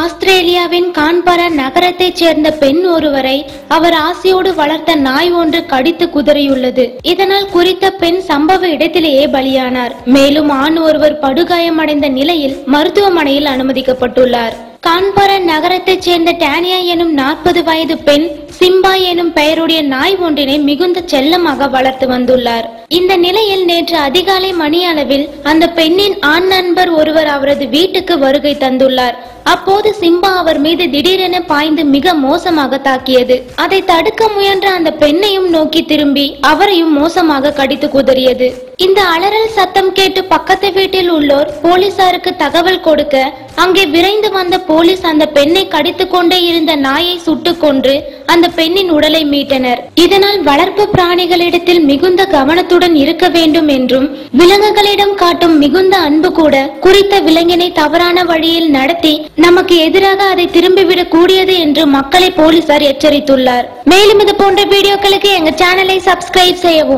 ஆஸ்திரேலியாவின் கான்பரா நகரத்தைச் சேர்ந்த பெண் ஒருவரை அவர் ஆசையோடு வளர்த்த நாய் ஒன்று கடித்து குதறியுள்ளது. இதனால் குறித்த பெண் சம்பவ இடத்திலேயே பலியானார். மேலும் ஆண் ஒருவர் படுகாயமடைந்த நிலையில் மருத்துவமனையில் அனுமதிக்கப்பட்டுள்ளார். கான்பரா நகரத்தைச் சேர்ந்த டானியா எனும் நாற்பது வயது பெண் சிம்பா எனும் பெயருடைய நாய் ஒன்றினை மிகுந்த செல்லமாக வளர்த்து வந்துள்ளார். இந்த நிலையில் நேற்று அதிகாலை மணி அளவில் அந்த பெண்ணின் ஆண் நண்பர் ஒருவர் அவரது வீட்டுக்கு வருகை தந்துள்ளார். அப்போது சிம்பா மீது திடீரென பாய்ந்து மிக மோசமாக தாக்கியது. அதை தடுக்க முயன்ற அந்த பெண்ணையும் நோக்கி திரும்பி அவரையும் மோசமாக கடித்து குதறியது. இந்த அலறல் சத்தம் கேட்டு பக்கத்து வீட்டில் உள்ளோர் போலீசாருக்கு தகவல் கொடுக்க அங்கே விரைந்து வந்த போலீஸ் அந்த பெண்ணை கடித்து கொண்டே இருந்த நாயை சுட்டு கொன்று அந்த பெண்ணின் உடலை மீட்டனர். இதனால் வளர்ப்பு பிராணிகளிடத்தில் மிகுந்த கவனத்துடன் இருக்க வேண்டும் என்றும் விலங்குகளிடம் காட்டும் மிகுந்த அன்பு கூட குறித்த விலங்கினை தவறான வழியில் நடத்தி நமக்கு எதிராக அதை திரும்பிவிடக் கூடியது என்று மக்களை போலீசார் எச்சரித்துள்ளார். மேலும் இது போன்ற வீடியோக்களுக்கு எங்க சேனலை சப்ஸ்கிரைப் செய்யவும்.